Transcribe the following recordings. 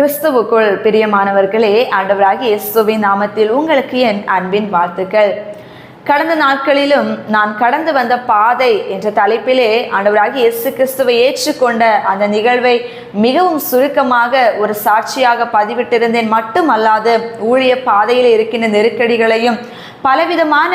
கிறிஸ்துவுக்குள் பிரியமானவர்களே ஆண்டவராகி இயேசுவின் நாமத்தில் உங்களுக்கு என் அன்பின் வாழ்த்துக்கள். கடந்த நாட்களிலும் நான் கடந்து வந்த பாதை என்ற தலைப்பிலே ஆண்டவராகி இயேசு கிறிஸ்துவை ஏற்றுக்கொண்ட அந்த நிகழ்வை மிகவும் சுருக்கமாக ஒரு சாட்சியாக பதிவிட்டிருந்தேன். மட்டுமல்லாது ஊழிய பாதையில் இருக்கின்ற நெருக்கடிகளையும் பலவிதமான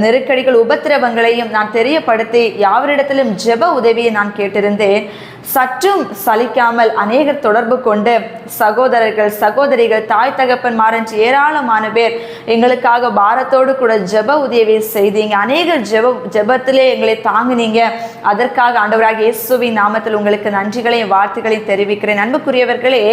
நெருக்கடிகள் உபத்திரவங்களையும் நான் தெரியப்படுத்தி யாவரிடத்திலும் ஜெப உதவியை நான் கேட்டிருந்தேன். சற்றும் சலிக்காமல் அநேகர் தொடர்பு கொண்டு சகோதரர்கள் சகோதரிகள் தாய் தகப்பன் மாறன் ஏராளமான பேர் எங்களுக்காக பாரத்தோடு கூட ஜெப உதவியை செய்தீங்க. அநேகர் ஜெப ஜெபத்திலே எங்களை தாங்குனீங்க. அதற்காக ஆண்டவராக இயேசுவின் நாமத்தில் உங்களுக்கு நன்றிகளையும் வாழ்த்துக்களையும் தெரிவிக்கிறேன். அன்புக்குரியவர்களே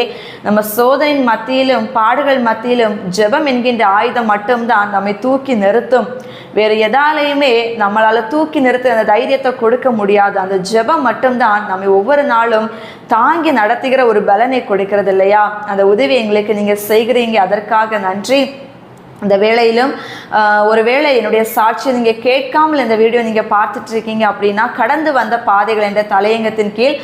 நம்ம சோதனையின் மத்தியிலும் பாடுகள் மத்தியிலும் ஜெபம் என்கின்ற ஆயுதம் மட்டும்தான் நம்மை தூக்கி நிறுத்தும். வேறு எதாலையுமே நம்மளால் தூக்கி நிறுத்த அந்த தைரியத்தை கொடுக்க முடியாது. அந்த ஜெபம் மட்டும்தான் நம்மை ஒவ்வொரு நாளும் தாங்கி நடத்துகிற ஒரு பலனை கொடுக்கிறது இல்லையா? அந்த உதவி எங்களுக்கு நீங்கள் செய்கிறீங்க. அதற்காக நன்றி. இந்த வேளையிலும் ஒரு ஒருவேளை என்னுடைய சாட்சியை நீங்கள் கேட்காமல் இந்த வீடியோ நீங்கள் பார்த்துட்டு இருக்கீங்க அப்படின்னா கடந்து வந்த பாதைகள் என்ற தலையங்கத்தின் கீழ்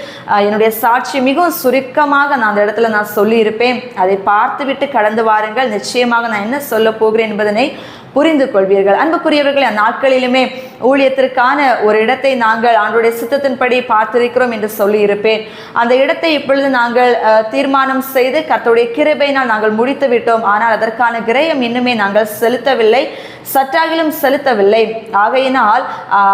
என்னுடைய சாட்சி மிகவும் சுருக்கமாக நான் அந்த இடத்துல நான் சொல்லியிருப்பேன். அதை பார்த்துவிட்டு கடந்து வாருங்கள். நிச்சயமாக நான் என்ன சொல்ல போகிறேன் என்பதனை புரிந்து கொள்வீர்கள் அன்புக்குரியவர்களே அந்நாட்களிலுமே ஊழியத்திற்கான ஒரு இடத்தை நாங்கள் ஆண்டுடைய சித்தத்தின்படி பார்த்திருக்கிறோம் என்று சொல்லி இருப்பேன் அந்த இடத்தை இப்பொழுது நாங்கள் தீர்மானம் செய்து கர்த்தருடைய கிருபையினால் நாங்கள் முடித்து விட்டோம் ஆனால் அதற்கான கிரயம் இன்னுமே நாங்கள் செலுத்தவில்லை. சற்றாகிலும் செலுத்தவில்லை. ஆகையினால்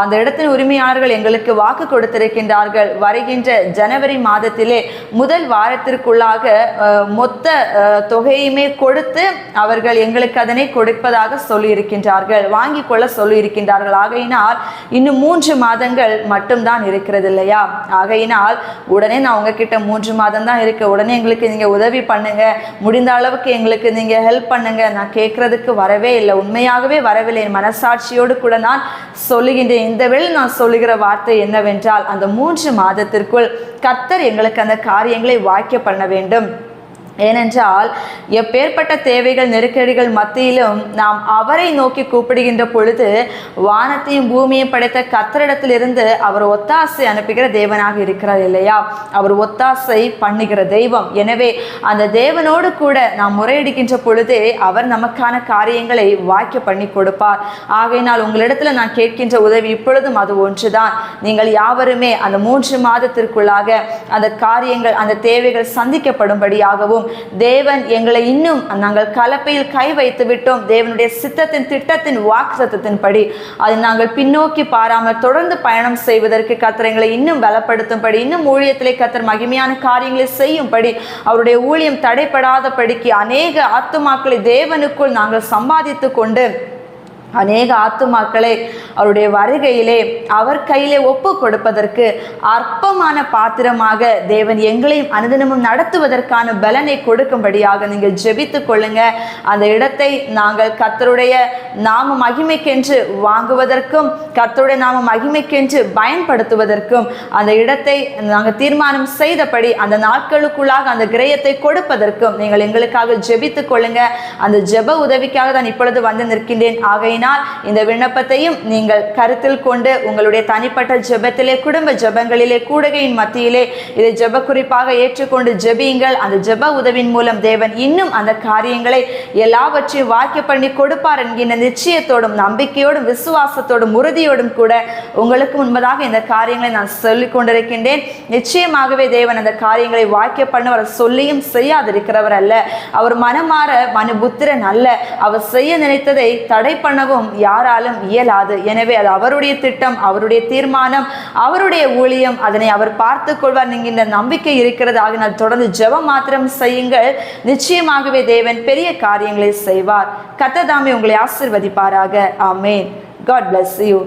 அந்த இடத்தின் உரிமையாளர்கள் எங்களுக்கு வாக்கு கொடுத்திருக்கின்றார்கள். வருகின்ற ஜனவரி மாதத்திலே முதல் வாரத்திற்குள்ளாக மொத்த தொகையுமே கொடுத்து அவர்கள் எங்களுக்கு அதனை கொடுப்பதாக சொல்லியிருக்கின்றார்கள். வாங்கி கொள்ள சொல்லியிருக்கின்றார்கள். ஆகையினால் இன்னும் மூன்று மாதங்கள் மட்டும்தான் இருக்கிறது இல்லையா? ஆகையினால் உடனே நான் உங்ககிட்ட மூன்று மாதம் தான் இருக்கு. உடனே எங்களுக்கு நீங்க உதவி பண்ணுங்க. முடிந்த அளவுக்கு எங்களுக்கு நீங்க ஹெல்ப் பண்ணுங்க. நான் கேட்கறதுக்கு வரவே இல்லை. உண்மையாகவே வரவில்லை. என் மனசாட்சியோடு கூட நான் சொல்லுகின்றேன். இந்த வேளை நான் சொல்லுகிற வார்த்தை என்னவென்றால் அந்த மூன்று மாதத்திற்குள் கர்த்தர் எங்களுக்கு அந்த காரியங்களை வாய்க்க பண்ண வேண்டும். ஏனென்றால் எப்பேற்பட்ட தேவைகள் நெருக்கடிகள் மத்தியிலும் நாம் அவரை நோக்கி கூப்பிடுகின்ற பொழுது வானத்தையும் பூமியையும் படைத்த கத்தரிடத்திலிருந்து அவர் ஒத்தாசை அனுப்புகிற தேவனாக இருக்கிறார் இல்லையா? அவர் ஒத்தாசை பண்ணுகிற தெய்வம். எனவே அந்த தேவனோடு கூட நாம் முறையிடுகின்ற பொழுதே அவர் நமக்கான காரியங்களை வாக்கிய பண்ணி கொடுப்பார். ஆகையினால் உங்களிடத்துல நான் கேட்கின்ற உதவி இப்பொழுதும் அது ஒன்றுதான். நீங்கள் யாவருமே அந்த மூன்று மாதத்திற்குள்ளாக அந்த காரியங்கள் அந்த தேவைகள் சந்திக்கப்படும்படியாகவும் தேவன் எங்களை இன்னும் நாங்கள் கலப்பையில் கை வைத்து விட்டோம். தேவனுடைய சித்தத்தின் திட்டத்தின் வாக்கு சத்தத்தின்படி. அதை நாங்கள் பின்னோக்கி பாராமல் தொடர்ந்து பயணம் செய்வதற்கு கத்தர் எங்களை இன்னும் பலப்படுத்தும்படி இன்னும் ஊழியத்திலே கத்தர் மகிமையான காரியங்களை செய்யும்படி அவருடைய ஊழியம் தடைப்படாதபடிக்கு அநேக ஆத்துமாக்களை தேவனுக்குள் நாங்கள் சம்பாதித்து கொண்டு அநேக ஆத்துமாக்களை அவருடைய வருகையிலே அவர் கையிலே ஒப்பு கொடுப்பதற்கு அற்பமான பாத்திரமாக தேவன் எங்களையும் அனுதினமும் நடத்துவதற்கான பலனை கொடுக்கும்படியாக நீங்கள் ஜெபித்து கொள்ளுங்க. அந்த இடத்தை நாங்கள் கர்த்தருடைய நாம மகிமைக்கென்று வாங்குவதற்கும் கத்தருடைய நாம மகிமைக்கென்று பயன்படுத்துவதற்கும் அந்த இடத்தை நாங்கள் தீர்மானம் செய்தபடி அந்த நாட்களுக்குள்ளாக அந்த கிரயத்தை கொடுப்பதற்கும் நீங்கள் எங்களுக்காக ஜெபித்து கொள்ளுங்க. அந்த ஜெப உதவிக்காக தான் இப்பொழுது வந்து நிற்கின்றேன். ஆகையினால் இந்த விண்ணப்பத்தையும் நீங்கள் கருத்தில் கொண்டு உங்களுடைய தனிப்பட்ட ஜெபத்திலே குடும்ப ஜெபங்களிலே கூடகையின் மத்தியிலே இதை ஜெப குறிப்பாக ஏற்றுக்கொண்டு ஜெபியுங்கள். அந்த ஜெப உதவியின் மூலம் தேவன் இன்னும் அந்த காரியங்களை எல்லாவற்றையும் வாக்கிய பண்ணி கொடுப்பார் என்கின்ற நிச்சயத்தோடும் நம்பிக்கையோடும் விசுவாசத்தோடும் உறுதியோடும் கூட உங்களுக்கு முன்பதாக இந்த காரியங்களை நான் சொல்லிக் கொண்டிருக்கின்றேன். நிச்சயமாகவே தேவன் அந்த காரியங்களை வாக்கிய பண்ணுவர். சொல்லியும் செய்யாதிருக்கிறவர் அல்ல. அவர் மனமாற மனு புத்திரன் அல்ல. அவர் செய்ய நினைத்ததை தடை பண்ண பண்ணவும் யாராலும் இயலாது. எனவே அது அவருடைய திட்டம் அவருடைய தீர்மானம் அவருடைய ஊழியம். அதனை அவர் பார்த்து கொள்வார். என்கின்ற நம்பிக்கை இருக்கிறது. ஆகினால் தொடர்ந்து ஜெபம் மாத்திரம் செய்யுங்கள். நிச்சயமாகவே தேவன் பெரிய காரியங்களை செய்வார். கத்ததாமே உங்களை ஆசிர்வதிப்பாராக. ஆமேன். God bless you